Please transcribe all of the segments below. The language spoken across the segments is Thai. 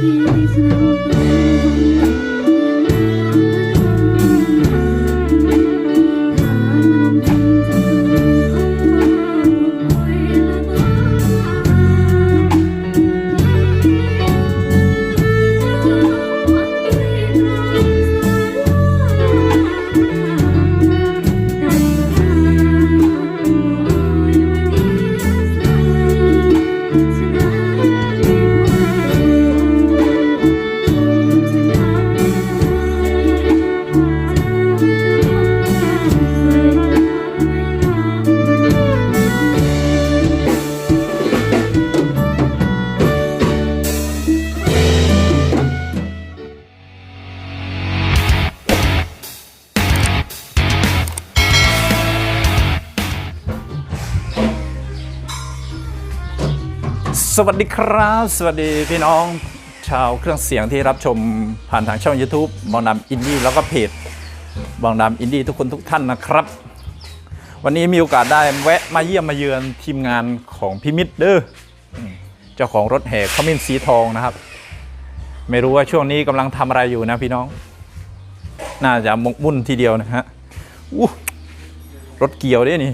be this. สวัสดีครับ สวัสดีพี่น้องชาวเครื่องเสียงที่รับชมผ่านทางช่อง YouTube บองดำอินดี้แล้วก็เพจบองดำอินดี้ทุกคนทุกท่านนะครับ วันนี้มีโอกาสได้แวะมาเยี่ยมมาเยือนทีมงานของพิมิตรเด้อเจ้าของรถแห่ขมิ้นสีทองนะครับ ไม่รู้ว่าช่วงนี้กำลังทำอะไรอยู่นะพี่น้อง น่าจะมกมุ่นทีเดียวนะฮะอู้รถเกี่ยวด้วยนี่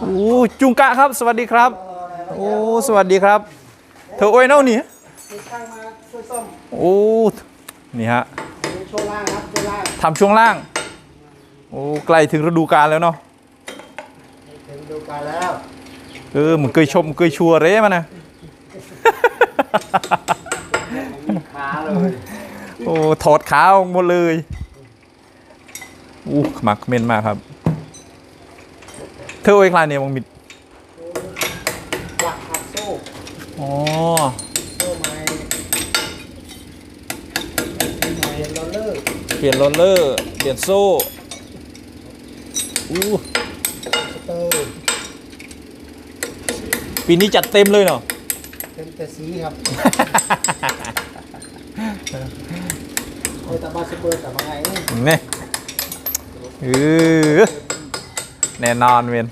อู้จุงกะครับ สวัสดีครับ โอ้ สวัสดีครับ เธอโอ้ยเน่านี่ติดตั้งมาช่วยซ่อมโอ้ นี่ฮะดูช่วงล่างครับช่วงล่างทำช่วงล่าง โอ้ใกล้ถึงฤดูกาลแล้วเนาะ ถึงดูการแล้วเออมึงเคยชมเคยชัวร์เร่มานะ ขาเลยโอ้ถอดขาออกหมดเลยอู้หมักเมนมากครับ เธอโอ้ยคลายเนี่ยมองมิด หลักหักโซ่อ๋อโซ่ไม้ไม้ลอลเลอร์เปลี่ยนโรลเลอร์เปลี่ยนโซ่อู้สเตอร์ปีนี้จัดเต็มเลยเนาะ เป็นแต่สีครับโอ้ยแต่บาสเปอร์แต่บางไง นี่นี่เออแน่นอนเวน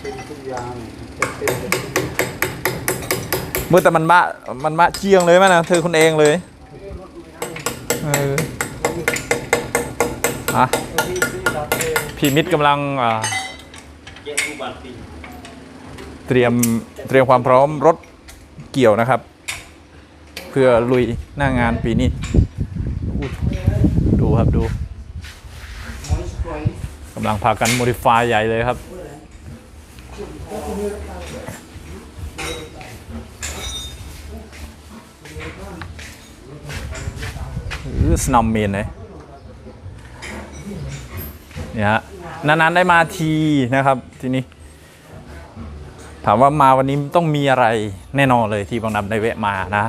เป็นทุกอย่างเป็นเป็น เมื่อแต่มันมะมันมะเจียงเลยมั้ยนะเธอคนเองเลยเอออะพี่มิตรกำลังเตรียมเตรียมความพร้อมรถเกี่ยวนะครับ เพื่อลุยหน้างานปีนี้ ดูครับดูกำลังพากันโมดิฟายใหญ่เลยครับ หรือ สนอมเมนเลยเนี่ยฮะนานๆได้มาทีนะครับทีนี้ถามว่ามาวันนี้ต้องมีอะไรแน่นอนเลยที่บางดำได้แวะมานะ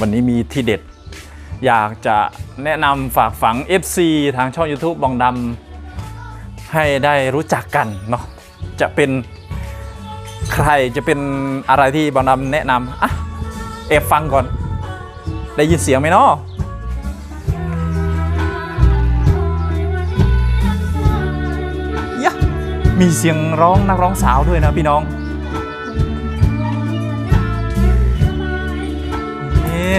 วันนี้มีที่เด็ด อยากจะแนะนำฝากฝัง FC ทางช่อง YouTube บองดำให้ได้รู้จักกันเนาะจะเป็นใครจะเป็นอะไรที่บองดำแนะนำอะเอบฟังก่อน ได้ยินเสียงไหมเนาะยะมีเสียงร้องนักร้องสาวด้วยนะพี่น้องนี่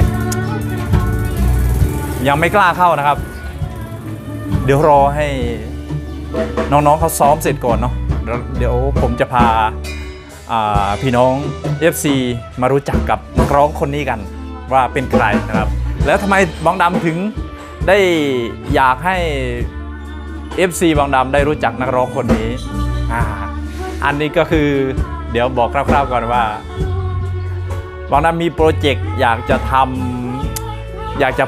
ยังไม่กล้าเข้านะครับ เดี๋ยวรอให้น้องๆเขาซ้อมเสร็จก่อนเนาะแล้วเดี๋ยวผมจะพาอ่าพี่น้อง FC มารู้จักกับนักร้องคนนี้กัน ว่าเป็นใครนะครับ แล้วทำไมบองดำถึงได้อยากให้ FC บางดำได้รู้จักนักร้องคนนี้อ่าอันนี้ก็คือเดี๋ยวบอกคร่าวๆก่อนว่าบางดำมีโปรเจกต์อยากจะทำอยากจะ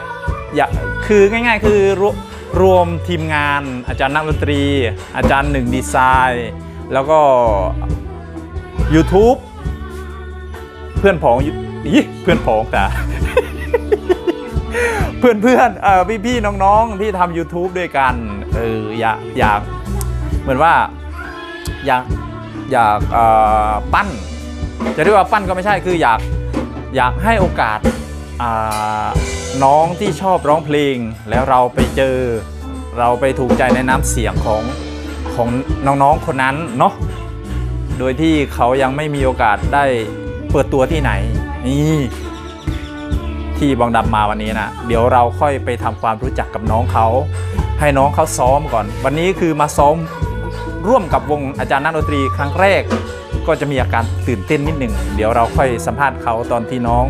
อยากคือง่ายๆ คือรวรวมทีมงานอาจารย์นักดนตรี อาจารย์หนึ่งดีไซน์ แล้วก็ YouTube เพื่อนผอง อีเพื่อนผองแต่เพื่อนเพื่อนเอ่อพี่พี่ๆน้องๆที่ทำ YouTube ด้วยกันเอออยากอยากเหมือนว่าอยากอยากปั้น จะเรียกว่าปั้นก็ไม่ใช่คืออยากอยากให้โอกาสน้องที่ชอบร้องเพลง แล้วเราไปเจอเราไปถูกใจในน้ำเสียงของของน้องๆคนนั้นเนาะโดยที่เขายังไม่มีโอกาสได้เปิดตัวที่ไหน นี่ที่บองดำมาวันนี้นะเดี๋ยวเราค่อยไปทำความรู้จักกับน้องเขา ให้น้องเขาซ้อมก่อน วันนี้คือมาซ้อมร่วมกับวงอาจารย์นักดนตรีครั้งแรก ก็จะมีอาการตื่นเต้นนิดหนึ่งเดี๋ยวเราค่อยสัมภาษณ์เขาตอนที่น้อง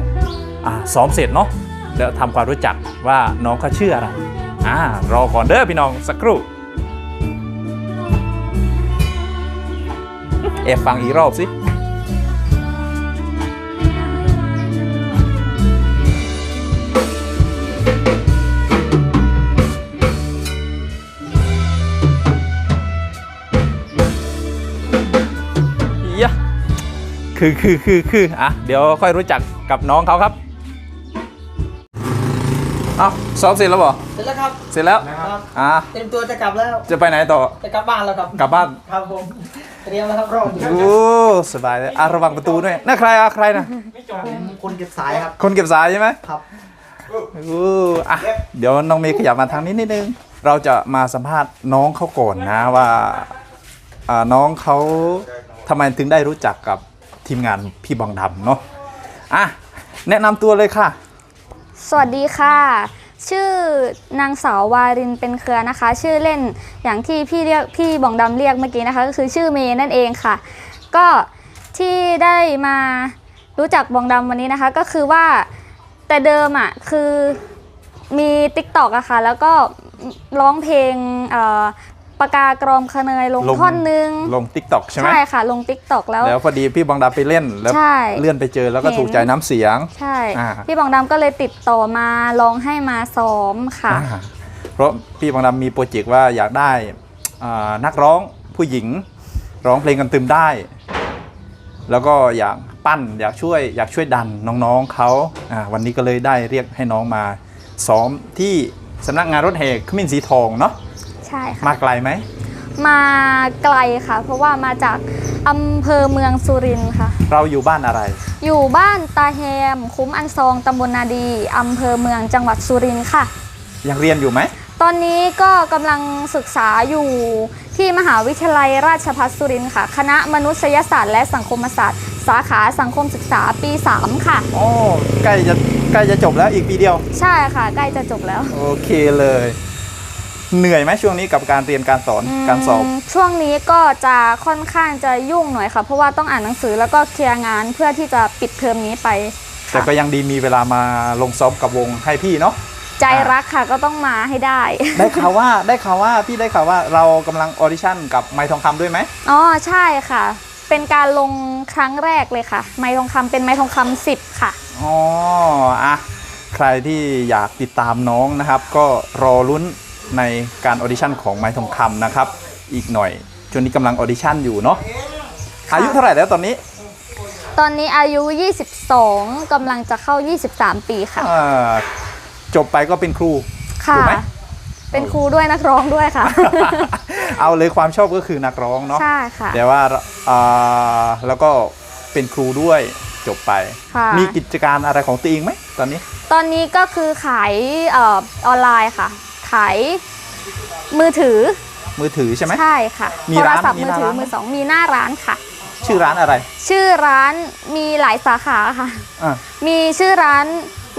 อซ้อมเสร็จเนาะเดี๋ยวทำความรู้จักว่าน้องเขาชื่ออะไรอ่ารอก่อนเด้อพี่น้องสักครู่เอฟฟังอีกรอบสิ คือคือคือคืออะเดี๋ยวค่อยรู้จักกับน้องเขาครับเอ้าซ้อมเสร็จแล้วเหรอเสร็จแล้วครับเสร็จแล้วครับอะเตรียมตัวจะกลับแล้ว จะไปไหนต่อจะกลับบ้านแล้วครับกลับบ้านครับผมเตรียมแล้วครับรออยู่โอ้สบายเลยอะระวังประตูด้วยน่าใครอะใครนะผมคนเก็บสายครับ คนเก็บสายใช่ไหมครับโอ้อะเดี๋ยวน้องเมย์ขยับมาทางนี้นิดนึงเราจะมาสัมภาษณ์น้องเขาก่อนนะว่าอ่าน้องเขาทำไมถึงได้รู้จักกับ ทีมงานพี่บองดำเนาะอะแนะนำตัวเลยค่ะ สวัสดีค่ะ ชื่อนางสาววารินเป็นเครือนะคะ ชื่อเล่นอย่างที่พี่เรียกพี่บองดำเรียกเมื่อกี้นะคะ ก็คือชื่อเมย์นั่นเองค่ะ ก็ที่ได้มารู้จักบองดำวันนี้นะคะ ก็คือว่าแต่เดิมอะคือมี t ิ k t o k อะค่ะ แล้วก็ร้องเพลง ปากกากรอมคะเนยลงลง ท่อนนึงลง t ิ k t o k ใช่ไหมใช่ค่ะ ลง t ิ k t o k แล้ว แล้วพอดีพี่บองดำไปเล่นแล้วใช่เลื่อนไปเจอแล้วก็เห็น ถูกใจน้ำเสียง ใช่ อ่า พี่บองดำก็เลยติดต่อมาลองให้มาซ้อมค่ะ อ่าเพราะพี่บางดำมีโปรเจกต์ว่าอยากได้อ่านักร้องผู้หญิง ร้องเพลงกันตึมได้ แล้วก็อยากปั้นอยากช่วยอยากช่วยดันน้องๆเขาอ่าวันนี้ก็เลยได้เรียกให้น้องมาซ้อมที่สำนักงานรถแห่ขมิ้นสีทองเนาะใช่ค่ะ มาไกลไหม มาไกลค่ะ เพราะว่ามาจากอำเภอเมืองสุรินทร์ค่ะ เราอยู่บ้านอะไร อยู่บ้านตาแฮม คุ้มอันซองตำบลนาดีอำเภอเมืองจังหวัดสุรินทร์ค่ะ ยังเรียนอยู่ไหม ตอนนี้ก็กำลังศึกษาอยู่ที่มหาวิทยาลัยราชภัฏสุรินทร์ค่ะ คณะมนุษยศาสตร์และสังคมศาสตร์ สาขาสังคมศึกษาปี 3 ค่ะอ๋อใกล้จะใกล้จะจบแล้วอีกปีเดียว ใช่ค่ะ ใกล้จะจบแล้ว โอเคเลย เหนื่อยไหมช่วงนี้กับการเรียนการสอนการสอบมช่วงนี้ก็จะค่อนข้างจะยุ่งหน่อยค่ะ เพราะว่าต้องอ่านหนังสือแล้วก็เคลียร์งานเพื่อที่จะปิดเทอมนี้ไป แต่ก็ยังดีมีเวลามาลงซ้อมกับวงให้พี่เนาะใจรักค่ะก็ต้องมาให้ได้ ได้ข่าวว่าได้ข่าวว่าพี่ได้ข่าวว่าเรากำลังออดิชั่นกับไม้ทองคำด้วยไหมอ๋อใช่ค่ะ เป็นการลงครั้งแรกเลยค่ะ ไม้ทองคำเป็นไม้ทองคำสิบค่ะอ๋ออะใครที่อยากติดตามน้องนะครับ ก็รอลุ้น ในการออดิชั่นของไม้ทองคำนะครับ อีกหน่อยช่วงนี้กำลังออดิชั่นอยู่เนาะค่ะอายุเท่าไหร่แล้วตอนนี้ตอนนี้อายุ 22 กำลังจะเข้า 23 ปีค่ะ อ่าจบไปก็เป็นครูค่ะ ถูกไหม เป็นครูด้วยนักร้องด้วยค่ะ เอาเลยความชอบก็คือนักร้องเนาะใช่ค่ะ แต่ว่าอ่าแล้วก็เป็นครูด้วยจบไป ค่ะ มีกิจการอะไรของตัวเองไหมตอนนี้ ตอนนี้ก็คือขายเออออนไลน์ค่ะขายมือถือ มือถือใช่ไหมใช่ค่ะมีโทรร้านศัพท์มีมืหอน้าถือร้านมือสองมีหน้าร้านค่ะ ชื่อร้านอะไรชื่อร้านมีหลายสาขาค่ะ อะมีชื่อร้าน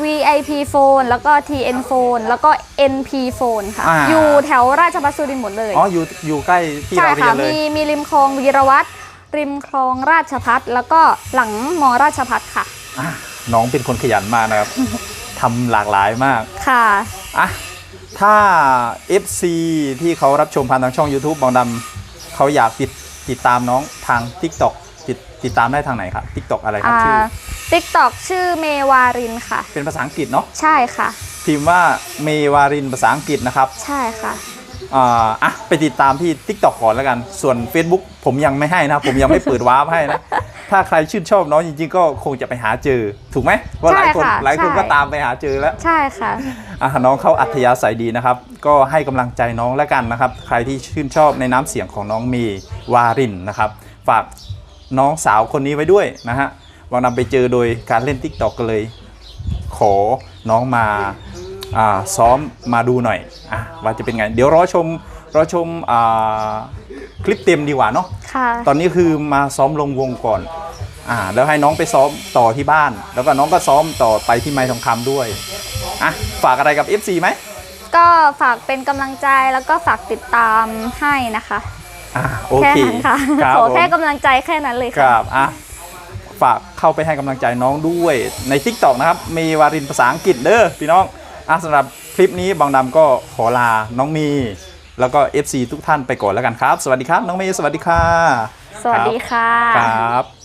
VIP Phone แล้วก็ TN Phone แล้วก็ NP Phone ค่ะ อ่า อยู่แถวราชบัสสุรินทร์หมดเลย อ๋ออยู่อยู่ใกล้ที่ใช่เราเรียค่ะนเลยมีมีริมคลองวีรวัตรริมคลองราชพัฒแล้วก็หลังมอราชพัฒค่ะ อะน้องเป็นคนขยันมากนะครับ ทำหลากหลายมากค่ะ อะ ถ้า FC ที่เขารับชมผ่านทางช่อง YouTube บองดำเขาอยากติดติดตามน้องทาง TikTok ติดติดตามได้ทางไหนครับ TikTok อะไรครับอ่าชื่อ TikTok ชื่อเมวารินค่ะ เป็นภาษาอังกฤษเนาะใช่ค่ะ พิมพ์ว่าเมวารินภาษาอังกฤษนะครับใช่ค่ะอ่าอะไปติดตามที่ TikTok ก่อนแล้วกัน ส่วน Facebook ผมยังไม่ให้นะ ผมยังไม่เปิดวาร์ปให้นะ ถ้าใครชื่นชอบน้องจริงๆ ก็คงจะไปหาเจอ ถูกไหมว่าหลายคนใช่ค่ะหลายคนใช่ก็ตามไปหาเจอแล้ว ใช่ค่ะอะน้องเขาอัธยาศัยดีนะครับ ก็ให้กำลังใจน้องแล้วกันนะครับ ใครที่ชื่นชอบในน้ำเสียงของน้องเมย์วารินนะครับ ฝากน้องสาวคนนี้ไว้ด้วยนะฮะวันนำไปเจอโดยการเล่น t ิ k t o k ก็เลย ขอน้องมาอ่าซ้อมมาดูหน่อยอะว่าจะเป็นไง เดี๋ยวรอชมรอชมอ่า คลิปเต็มดีกว่าเนาะค่ะตอนนี้คือมาซ้อมลงวงก่อนอ่าแล้วให้น้องไปซ้อมต่อที่บ้าน แล้วก็น้องก็ซ้อมต่อไปที่ไม้ทองคำด้วยอะฝากอะไรกับ FC ไหมก็ฝากเป็นกำลังใจแล้วก็ฝากติดตามให้นะคะอ่าโอแค่เคนั้นค่ะครับขอผมแค่กำลังใจแค่นั้นเลยคค่ะรับอะฝากเข้าไปให้กำลังใจน้องด้วยใน t ิ k t o k นะครับ มีวารินภาษาอังกฤษเด้อพี่น้องอะสำหรับคลิปนี้บางดำก็ขอลาน้องมี แล้วก็ FC ทุกท่านไปก่อนแล้วกันครับ สวัสดีครับ น้องเมย์สวัสดีค่ะ สวัสดีค่ะ ครับ